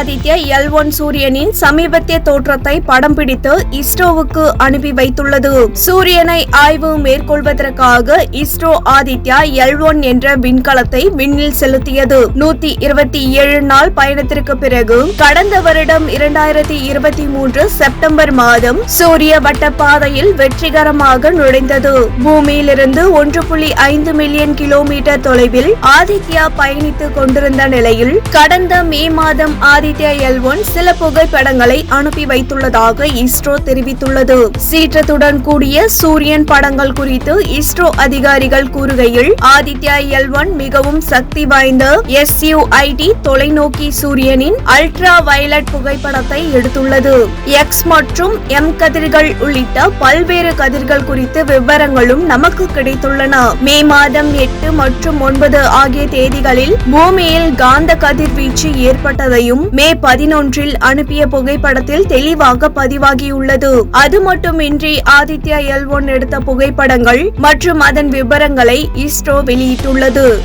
Aditya L one சூரியனின் சமீபத்திய தோற்றத்தை படம் பிடித்து இஸ்ரோவுக்கு அனுப்பி வைத்துள்ளது. சூரியனை ஆய்வு மேற்கொள்வதற்காக இஸ்ரோ ஆதித்யா எல் ஒன் என்ற விண்கலத்தை விண்ணில் செலுத்தியது. நூத்தி இருபத்தி ஏழு நாள் பயணத்திற்கு பிறகு கடந்த வருடம் இரண்டாயிரத்தி இருபத்தி மூன்று செப்டம்பர் மாதம் சூரிய வட்ட பாதையில் வெற்றிகரமாக நுழைந்தது. பூமியிலிருந்து ஒன்று புள்ளி ஐந்து மில்லியன் கிலோமீட்டர் தொலைவில் ஆதித்யா பயணித்துக் கொண்டிருந்த நிலையில் கடந்த மே மாதம் எல் ஒன் சில புகைப்படங்களை அனுப்பி வைத்துள்ளதாக இஸ்ரோ தெரிவித்துள்ளது. சீற்றத்துடன் கூடிய சூரியன் படங்கள் குறித்து இஸ்ரோ அதிகாரிகள் கூறுகையில் ஆதித்யா எல் ஒன் மிகவும் சக்தி வாய்ந்த எஸ்யூஐடி தொலைநோக்கி சூரியனின் அல்ட்ரா வயலட் புகைப்படத்தை எடுத்துள்ளது. எக்ஸ் மற்றும் எம் கதிர்கள் உள்ளிட்ட பல்வேறு கதிர்கள் குறித்து விவரங்களும் நமக்கு கிடைத்துள்ளன. மே மாதம் எட்டு மற்றும் ஒன்பது ஆகிய தேதிகளில் பூமியில் காந்த கதிர்வீச்சு ஏற்பட்டதையும் மே பதினொன்றில் அனுப்பிய புகைப்படத்தில் தெளிவாக பதிவாகியுள்ளது. அது மட்டுமின்றி ஆதித்யா எல் ஒன் எடுத்த புகைப்படங்கள் மற்றும் அதன் விவரங்களை இஸ்ரோ வெளியிட்டுள்ளது.